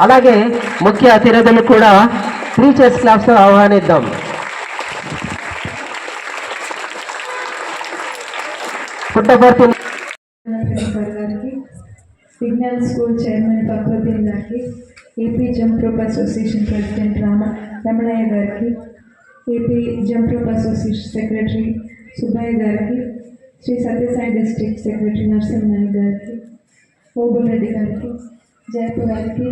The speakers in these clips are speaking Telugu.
అలాగే ముఖ్య అతిథులు కూడా three chess class ఆహ్వానిద్దాం Puttaparthi signal school chairman Prakriti గారికి AP jump rope association president Rama Ramanaiah గారికి AP jump rope association secretary Subbaiah గారికి శ్రీ సత్యసాయి డిస్ట్రిక్ట్ సెక్రటరీ నరసింహనాయక్ గారికి ఓబుల్ రెడ్డి గారికి జయపు గారికి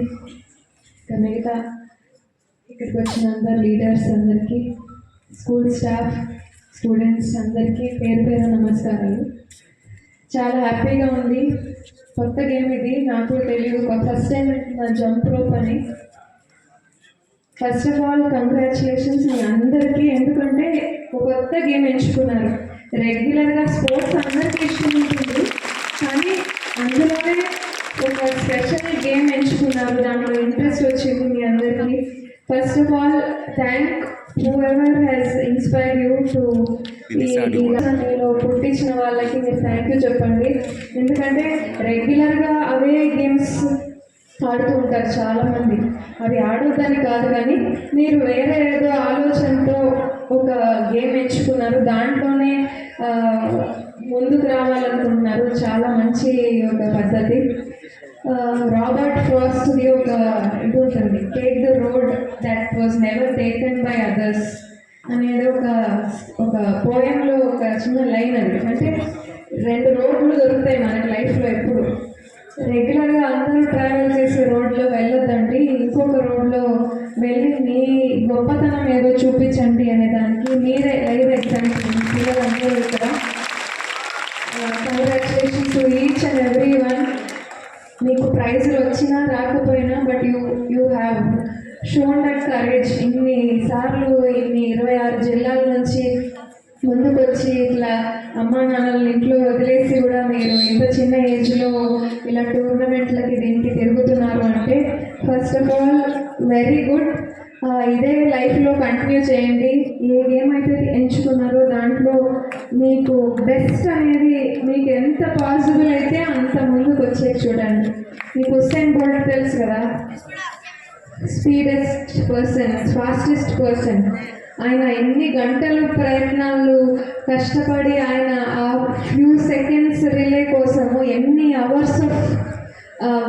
ఇంకా మిగతా ఇక్కడికి వచ్చిన అందరు లీడర్స్ అందరికీ స్కూల్ స్టాఫ్ స్టూడెంట్స్ అందరికీ పేరు పేరు నమస్కారాలు. చాలా హ్యాపీగా ఉంది. కొత్త గేమ్ ఇది నాకు తెలియదు ఫస్ట్ టైం నా జంప్ రోప్ అని. ఫస్ట్ ఆఫ్ ఆల్ కంగ్రాచులేషన్స్ మీ అందరికీ. ఎందుకంటే ఒక కొత్త గేమ్ ఎంచుకున్నారు. రెగ్యులర్గా స్పోర్ట్స్ అందరికీ ఇష్టం ఉంటుంది. కానీ అందులోనే ఒక స్పెషల్ గేమ్ ఎంచుకున్నారు. దాంట్లో ఇంట్రెస్ట్ వచ్చింది మీ అందరికీ. First of all thank whoever has inspire you to మీలో పుట్టించిన వాళ్ళకి మీరు థ్యాంక్ యూ చెప్పండి. ఎందుకంటే రెగ్యులర్గా అవే గేమ్స్ ఆడుతూ ఉంటారు చాలామంది. అవి ఆడొద్దని కాదు కానీ మీరు వేరే ఏదో ఆలోచనతో ఒక గేమ్ ఎంచుకున్నారు. దాంట్లోనే ముందుకు రావాలనుకుంటున్నారు. చాలా మంచి ఒక పద్ధతి. రాబర్ట్ ఫ్రాస్ట్ది ఒక ఇది ఉంటుంది. Take the road that was never taken by others అనేది ఒక ఒక పోయంలో ఒక చిన్న లైన్ అండి. అంటే రెండు రోడ్లు దొరుకుతాయి మనకి లైఫ్లో ఎప్పుడు. రెగ్యులర్గా అందరూ ట్రావెల్ చేసే రోడ్లో వెళ్ళొద్దండి. ఇంకొక రోడ్లో వెళ్ళి మీ గొప్పతనం ఏదో చూపించండి అనే దానికి మీరే లైవ్ ఎగ్జాంపుల్ పిల్లలందరూ ఇక్కడ. Congratulations to each and every one మీకు ప్రైజ్లు వచ్చినా రాకపోయినా but you you have shown that courage ఇన్ని సార్లు ఇన్ని ఇరవై ఆరు జిల్లాల నుంచి ముందుకు వచ్చి ఇట్లా అమ్మా నాన్నలు ఇంట్లో వదిలేసి కూడా మీరు ఇంత చిన్న ఏజ్లో ఇలా టోర్నమెంట్లకి దీనికి తిరుగుతున్నారు అంటే first of all very good ఇదే లైఫ్లో కంటిన్యూ చేయండి. ఏ గేమ్ అయితే ఎంచుకున్నారో దాంట్లో మీకు బెస్ట్ అనేది మీకు ఎంత పాసిబుల్ అయితే అంత ముందుకు వచ్చే చూడండి. మీకు హుస్సేన్ బోల్ట్ తెలుసు కదా? స్పీడెస్ట్ పర్సన్ ఫాస్టెస్ట్ పర్సన్ ఆయన ఎన్ని గంటలు ప్రయత్నాలు కష్టపడి ఆయన ఆ ఫ్యూ సెకండ్స్ రిలే కోసము ఎన్ని అవర్స్ ఆఫ్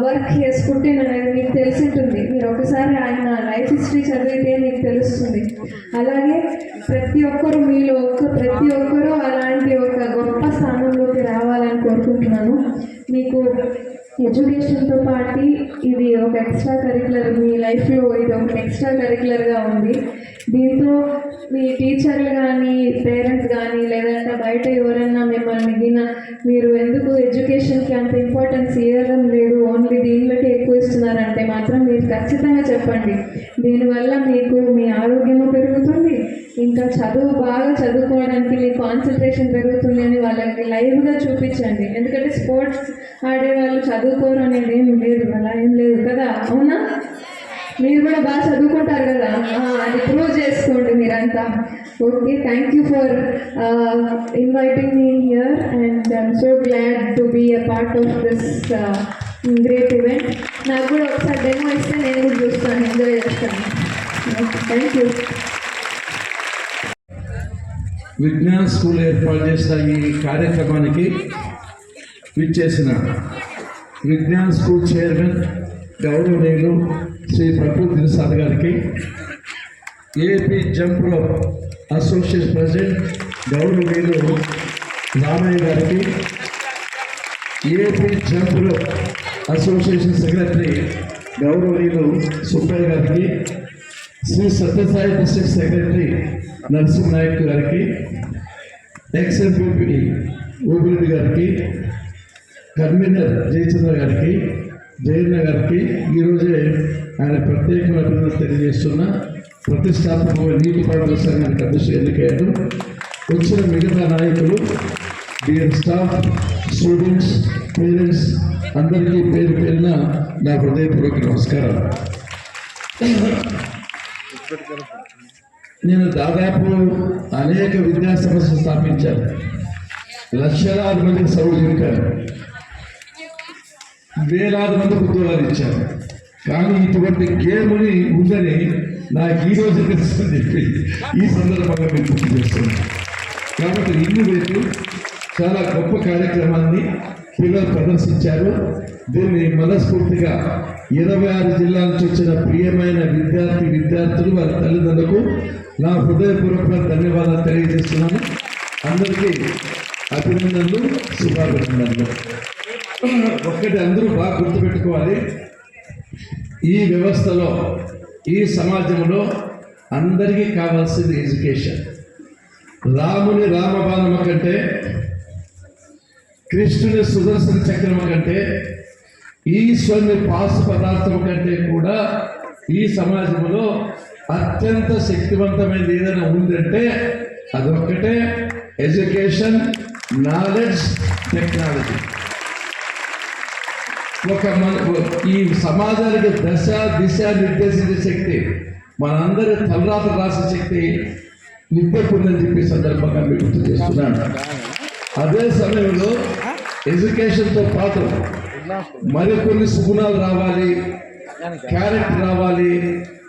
వర్క్ చేసుకుంటే అనేది మీకు తెలిసి ఉంటుంది మీరు ఒకసారి ఆయన లైఫ్ హిస్టరీ చదివితే మీకు తెలుస్తుంది. అలాగే ప్రతి ఒక్కరు మీలో ఒక్క ప్రతి ఒక్కరూ అలాంటి ఒక గొప్ప స్థానంలోకి రావాలని కోరుకుంటున్నాను. మీకు ఎడ్యుకేషన్తో పాటు ఇది ఒక ఎక్స్ట్రా కరికులర్ మీ లైఫ్లో ఇది ఒక ఎక్స్ట్రా కరిక్యులర్గా ఉంది. దీంతో మీ టీచర్లు కానీ పేరెంట్స్ కానీ లేదంటే బయట ఎవరైనా మిమ్మల్ని దిన మీరు ఎందుకు ఎడ్యుకేషన్కి అంత ఇంపార్టెన్స్ ఇవ్వడం లేదు ఓన్లీ దీనిలోకి ఎక్కువ ఇస్తున్నారంటే మాత్రం మీరు ఖచ్చితంగా చెప్పండి. దీనివల్ల మీకు మీ ఆరోగ్యము ఇంకా చదువు బాగా చదువుకోవడానికి మీ కాన్సన్ట్రేషన్ పెరుగుతుంది అని వాళ్ళకి లైవ్గా చూపించండి. ఎందుకంటే స్పోర్ట్స్ ఆడే వాళ్ళు చదువుకోరు అనేది ఏం లేదు. అలా ఏం లేదు కదా? అవునా? మీరు కూడా బాగా చదువుకుంటారు కదా? అది ప్రూవ్ చేసుకోండి మీరంతా. Okay thank you for inviting me here and I'm so glad to be a part of this great event నాకు కూడా ఒకసారి డెమో ఇస్తే నేను కూడా చూస్తాను. ఎంజాయ్ చేస్తాను. థ్యాంక్ యూ విజ్ఞాన స్కూల్ ఏర్పాటు చేసిన ఈ కార్యక్రమానికి విచ్చేసిన విజ్ఞాన స్కూల్ చైర్మన్ గౌరవనీయులు శ్రీ ప్రకృతి నిసాద్ గారికి AP jump rope association president గౌరవనీయులు రామయ్య గారికి AP jump rope association secretary గౌరవనీయులు సుబ్బయ్య గారికి శ్రీ సత్యసాయి డిస్ట్రిక్ట్ సెక్రటరీ నరసింహనాయక్ గారికి ఎక్స్ఎంపీ ఓబిరెడ్డి గారికి కన్వీనర్ జయచంద్ర గారికి జయన్న గారికి ఈరోజే ఆయన ప్రత్యేకమైన తెలియజేస్తున్న తెలియజేస్తున్న ప్రతిష్టాత్మకమైన నీటిపారుదల సంఘానికి అధ్యక్షుడు ఎన్నికయ్యారు. వచ్చిన మిగతా నాయకులు డియర్ స్టాఫ్ స్టూడెంట్స్ పేరెంట్స్ అందరికీ పేరు పేరున నా హృదయపూర్వక నమస్కారం నేను దాదాపు అనేక విద్యా సంస్థలు స్థాపించాను. లక్షలాది మందికి చదువు వేలాది మందికి ఉద్యోగాలు ఇచ్చాను కానీ ఇటువంటి గేమ్ని ఉందని నాకు ఈ రోజు తెలుస్తుందని చెప్పి ఈ సందర్భంగా మేము గుర్తు చేస్తున్నాను. కాబట్టి ఇల్లు రేపు చాలా గొప్ప కార్యక్రమాన్ని పిల్లలు ప్రదర్శించారు. దీన్ని మనస్ఫూర్తిగా ఇరవై ఆరు జిల్లాల నుంచి వచ్చిన ప్రియమైన విద్యార్థి విద్యార్థులు వారి తల్లిదండ్రులకు నా హృదయపూర్వక ధన్యవాదాలు తెలియజేస్తున్నాను. అందరికీ అభినందనలు శుభాభినందనలు. ఒక్కటి అందరూ బాగా గుర్తుపెట్టుకోవాలి. ఈ వ్యవస్థలో ఈ సమాజంలో అందరికీ కావాల్సింది ఎడ్యుకేషన్. రాముని రామబాణమ కంటే కృష్ణుని సుదర్శన చక్రం కంటే ఈశ్వరుని పాసు పదార్థం కంటే కూడా ఈ సమాజంలో అత్యంత శక్తివంతమైనది ఏదైనా ఉందంటే అదొక్కటే ఎడ్యుకేషన్ నాలెడ్జ్ టెక్నాలజీ. ఒక మన ఈ సమాజానికి దశ దిశ నిర్దేశించే శక్తి మనందరి తలరాత రాసే శక్తి నిప్పకుందని చెప్పి సందర్భంగా మీకు గుర్తు చేస్తున్నాను. అదే సమయంలో ఎడ్యుకేషన్తో పాటు మరికొన్ని సుగుణాలు రావాలి క్యారెక్టర్ రావాలి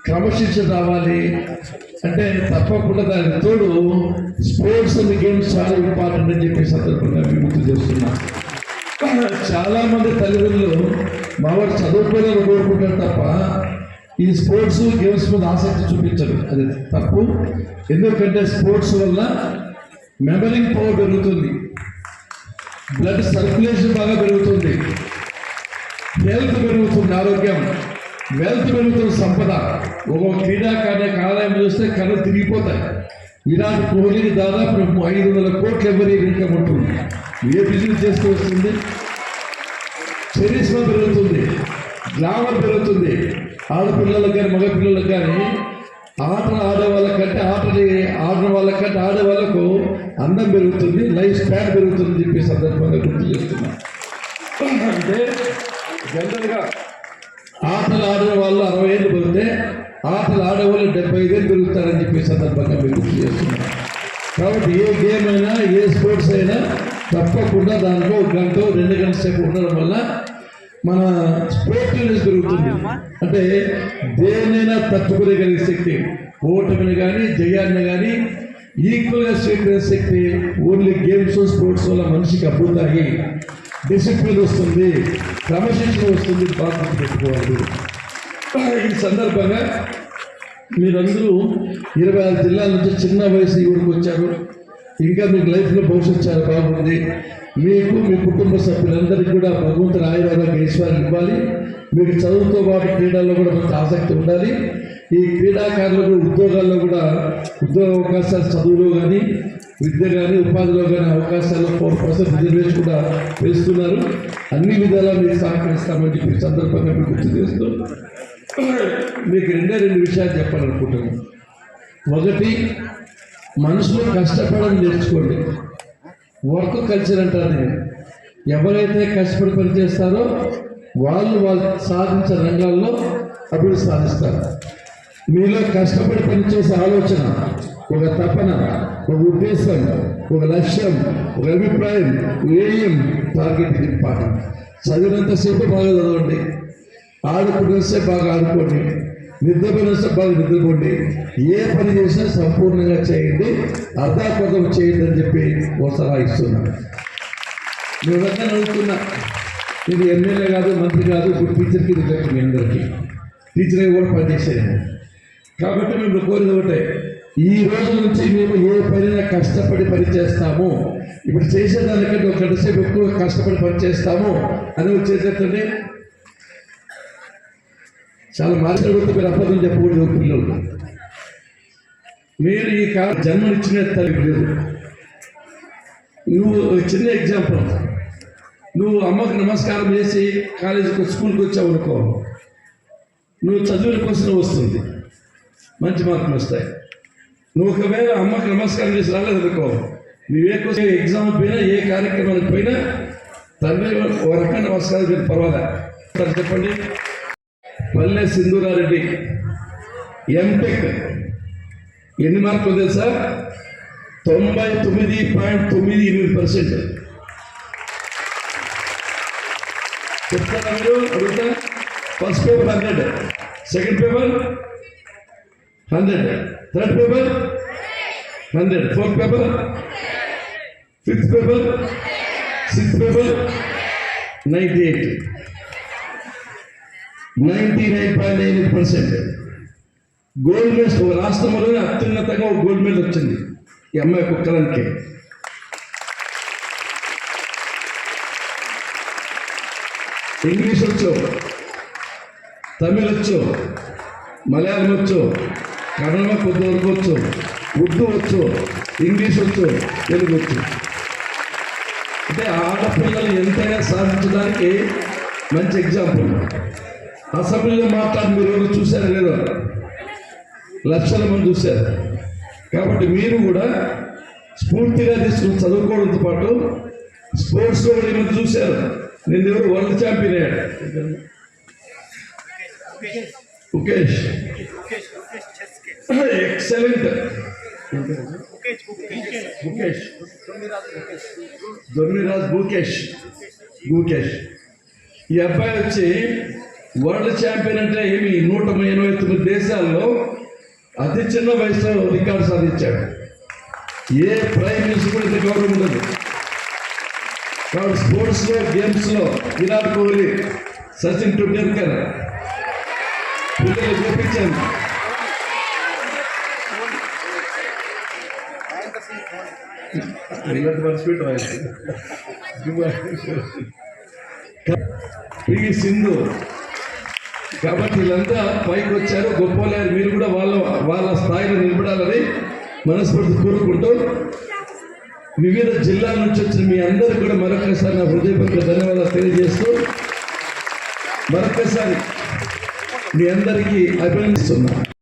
క్రమశిక్షణ రావాలి. అంటే తప్పకుండా దానికి తోడు స్పోర్ట్స్ అండ్ గేమ్స్ చాలా ఇంపార్టెంట్ అని చెప్పి సందర్భంగా మీకు గుర్తు చేస్తున్నాను చాలా మంది తల్లిదండ్రులు మా వారు చదువుకోవాలని కోరుకుంటారు తప్ప ఈ స్పోర్ట్స్ గేమ్స్ మీద ఆసక్తి చూపించరు. అది తప్పు. ఎందుకంటే స్పోర్ట్స్ వల్ల మెమరింగ్ పవర్ పెరుగుతుంది. బ్లడ్ సర్క్యులేషన్ బాగా పెరుగుతుంది. హెల్త్ పెరుగుతుంది ఆరోగ్యం. వెల్త్ పెరుగుతున్న సంపద. ఒక క్రీడాకారుని ఆదాయం చూస్తే కళ్ళు తిరిగిపోతాయి. విరాట్ కోహ్లీకి దాదాపు ఐదు వందల కోట్లు ఎవరి ఇన్కమ్ ఉంటుంది ఏ బిజినెస్ చేస్తూ వస్తుంది? చరిస్మా పెరుగుతుంది. గ్లామర్ పెరుగుతుంది. ఆడపిల్లలకు కానీ మగపిల్లలకు కానీ ఆటలు ఆడే వాళ్ళకంటే ఆటలు ఆడిన వాళ్ళకంటే ఆడే వాళ్ళకు అందం పెరుగుతుంది లైఫ్ స్పాన్ పెరుగుతుంది అని చెప్పి సందర్భంగా గుర్తు చేస్తున్నాను అంటే జనరల్గా ఆటలు ఆడిన వాళ్ళు అరవై ఏళ్ళు పెరిగితే ఆటలు ఆడే వాళ్ళు డెబ్బై ఐదేళ్ళు పెరుగుతారని చెప్పి సందర్భంగా మేము గుర్తు చేస్తున్నాం కాబట్టి ఏ గేమ్ అయినా ఏ స్పోర్ట్స్ అయినా తప్పకుండా దాంట్లో ఒక గంట రెండు గంటల సేపు ఉండడం వల్ల మన స్పోర్టివ్నెస్ పెరుగుతుంది. అంటే దేనైనా తట్టుకోగలిగే శక్తి. ఓటమిని కానీ జయాన్ని కానీ ఈక్వల్గా స్వీకరించే శక్తి. ఓన్లీ గేమ్స్ స్పోర్ట్స్ వల్ల మనిషికి అబ్బుతాయి. డిసిప్లిన్ వస్తుంది క్రమశిక్షణ వస్తుంది బాగా పెట్టుకోవాలి. ఈ సందర్భంగా మీరందరూ ఇరవై ఆరు జిల్లాల నుంచి చిన్న వయసు ఊరికి వచ్చారు. ఇంకా మీకు లైఫ్లో భవిష్యత్తు చాలా బాగుంది. మీకు మీ కుటుంబ సభ్యులందరికీ కూడా భగవంతుని ఆయుర్వేదానికి ఈశ్వరాలు ఇవ్వాలి. మీకు చదువుతో పాటు క్రీడల్లో కూడా కొంత ఆసక్తి ఉండాలి. ఈ క్రీడాకారులకు ఉద్యోగాల్లో కూడా ఉద్యోగ అవకాశాలు చదువులో కానీ విద్య కానీ ఉపాధిలో కానీ అవకాశాలు ఫోర్ పర్సెంట్ రిజర్వేషన్ కూడా వేస్తున్నారు. అన్ని విధాలా మీకు సహకరిస్తామని చెప్పి సందర్భంగా మీకు గుర్తు చేస్తూ మీకు రెండే రెండు విషయాలు చెప్పాలనుకుంటున్నాను. ఒకటి మనుషులు కష్టపడడం నేర్చుకోండి. వర్క్ కల్చర్ అంటారు ఎవరైతే కష్టపడి పని చేస్తారో వాళ్ళు వాళ్ళు సాధించే రంగాల్లో అభివృద్ధి సాధిస్తారు. మీలో కష్టపడి పనిచేసే ఆలోచన ఒక తపన ఒక ఉద్దేశం ఒక లక్ష్యం ఒక అభిప్రాయం ఏం ఏఎం టార్గెట్ ఇంపార్టెంట్. చదివినంతసేపు బాగా చదవండి. ఆడుకునేస్తే బాగా ఆడుకోండి. నిద్రపోయినస్తే బాగా నిద్రపోండి. ఏ పని చేసినా సంపూర్ణంగా చేయండి. అర్థాత్మకం చేయండి అని చెప్పి ఒక సలహా ఇస్తున్నాను నేను వెంటనే ఇది ఎమ్మెల్యే కాదు మంత్రి కాదు ఇప్పుడు టీచర్కి ఇది లెక్క మీ అందరికీ. టీచర్ కూడా పనిచేసేది కాబట్టి మేము కోరిన ఒకటే ఈ రోజు నుంచి మేము ఏ పనినా కష్టపడి పని చేస్తాము ఇప్పుడు చేసేదానికంటే ఒక గంటసేపు ఎక్కువ కష్టపడి పని చేస్తాము అని వచ్చేటంటే చాలా మార్కెట్ మీరు అబద్ధం చెప్పకూడదు పిల్లలు. మీరు ఈ కా జన్మనిచ్చిన తల్లి లేదు. నువ్వు చిన్న ఎగ్జాంపుల్. నువ్వు అమ్మకు నమస్కారం చేసి కాలేజీకి స్కూల్కి వచ్చావు అనుకో. నువ్వు చదువుల కోసం వస్తుంది. మంచి మార్కులు వస్తాయి. నువ్వు ఒకవేళ అమ్మకి నమస్కారం చేసి రాలేదనుకో నువ్వే ఎగ్జామ్ పోయినా ఏ కార్యక్రమానికి పోయినా తండ్రి ఒక రకంగా నమస్కారం చెప్పి పర్వాలే. చెప్పండి. పల్లె సింధూరారెడ్డి ఎంటెక్ ఎన్ని మార్కులు తెలుసా? తొంభై తొమ్మిది పాయింట్ తొమ్మిది ఎనిమిది పర్సెంట్. చెప్తారా మీరు? అడుగుతా? First paper hundred. Second paper? Hundred. Third paper hundred fourth paper fifth paper sixth paper ninety eight ninety nine point nine eight percent gold medal రాష్ట్రంలోనే అత్యున్నతంగా ఒక గోల్డ్ మెడల్ వచ్చింది. ఈ అమ్మాయి కుక్కలకి ఇంగ్లీష్ వచ్చు తమిళ్ వచ్చు మలయాళం వచ్చు కన్నడ కొంతవరకు వచ్చు ఉర్దూ వచ్చు ఇంగ్లీష్ వచ్చు తెలుగు వచ్చు. అంటే ఆడపిల్లలు ఎంతైనా సాధించడానికి మంచి ఎగ్జాంపుల్ అసెంబ్లీలో మాట్లాడి మీరు ఎవరు చూశారు లేదో? లక్షల మంది చూశారు. కాబట్టి మీరు కూడా స్ఫూర్తిగా తీసుకుని చదువుకోవడంతో పాటు స్పోర్ట్స్లో మధ్య చూశారు. నేను ఎవరు? వరల్డ్ ఛాంపియన్ అయ్యాడు. ముఖేష్. ఎక్సలెంట్ ముఖేష్ దొర్మిరాజ్ భూకేష్ భూకేష్ ఈ అబ్బాయి వచ్చి వరల్డ్ ఛాంపియన్ అంటే ఏమి? నూట ఎనభై తొమ్మిది దేశాల్లో అతి చిన్న వయసులో రికార్డు సాధించాడు. ఏ ప్రైమ్ మినిస్టర్ కూడా ఇంత గౌరవం ఉండదు. కాబట్టి స్పోర్ట్స్లో గేమ్స్లో విరాట్ కోహ్లీ సచిన్ టెండూల్కర్. పిల్లలు చూపించాను ఇలాంటి పివి సింధు కాబట్టి వీళ్ళంతా పైకి వచ్చారు. గొప్పలేరు మీరు కూడా వాళ్ళ వాళ్ళ స్థాయిలో నిలబడాలని మనస్ఫూర్తి కోరుకుంటూ వివిధ జిల్లాల నుంచి వచ్చిన మీ అందరికీ కూడా మరొకసారి నా హృదయపూర్వక ధన్యవాదాలు తెలియజేస్తూ మరొకసారి మీ అందరికీ అభినందిస్తున్నా.